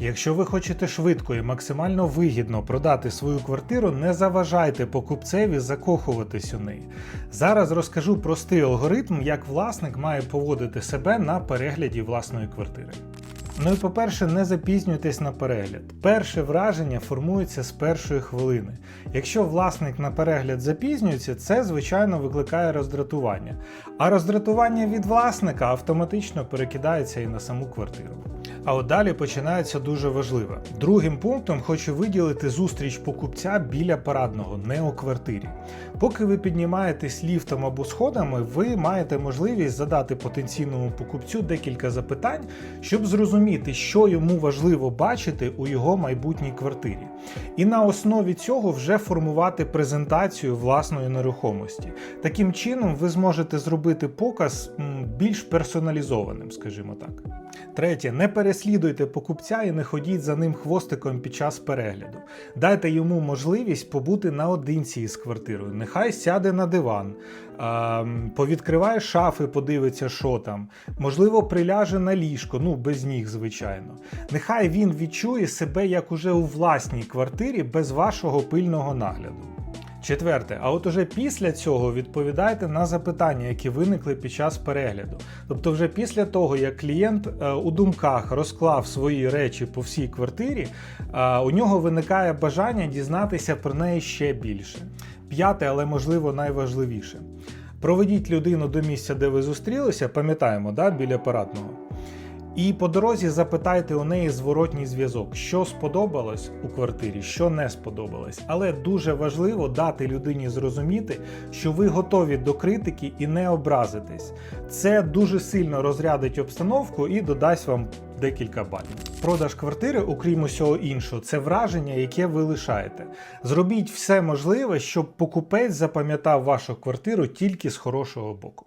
Якщо ви хочете швидко і максимально вигідно продати свою квартиру, не заважайте покупцеві закохуватись у неї. Зараз розкажу простий алгоритм, як власник має поводити себе на перегляді власної квартири. Ну і по-перше, не запізнюйтесь на перегляд. Перше враження формується з першої хвилини. Якщо власник на перегляд запізнюється, це звичайно викликає роздратування. А роздратування від власника автоматично перекидається і на саму квартиру. А от далі починається дуже важливе. Другим пунктом хочу виділити зустріч покупця біля парадного, не у квартирі. Поки ви піднімаєтесь ліфтом або сходами, ви маєте можливість задати потенційному покупцю декілька запитань, щоб зрозуміти, що йому важливо бачити у його майбутній квартирі. І на основі цього вже формувати презентацію власної нерухомості. Таким чином, ви зможете зробити показ більш персоналізованим, скажімо так. Третє, не переслідуйте покупця і не ходіть за ним хвостиком під час перегляду. Дайте йому можливість побути наодинці із квартирою. Нехай сяде на диван, ем, повідкриває шафи, подивиться, що там. Можливо, приляже на ліжко, ну без ніг, звичайно. Нехай він відчує себе як уже у власній квартирі без вашого пильного нагляду. Четверте, а от уже після цього відповідайте на запитання, які виникли під час перегляду. Тобто, вже після того, як клієнт е, у думках розклав свої речі по всій квартирі, е, у нього виникає бажання дізнатися про неї ще більше. П'яте, але можливо найважливіше. Проведіть людину до місця, де ви зустрілися, пам'ятаємо, да, біля парадного. І по дорозі запитайте у неї зворотній зв'язок, що сподобалось у квартирі, що не сподобалось. Але дуже важливо дати людині зрозуміти, що ви готові до критики і не образитесь. Це дуже сильно розрядить обстановку і додасть вам декілька балів. Продаж квартири, окрім усього іншого, це враження, яке ви лишаєте. Зробіть все можливе, щоб покупець запам'ятав вашу квартиру тільки з хорошого боку.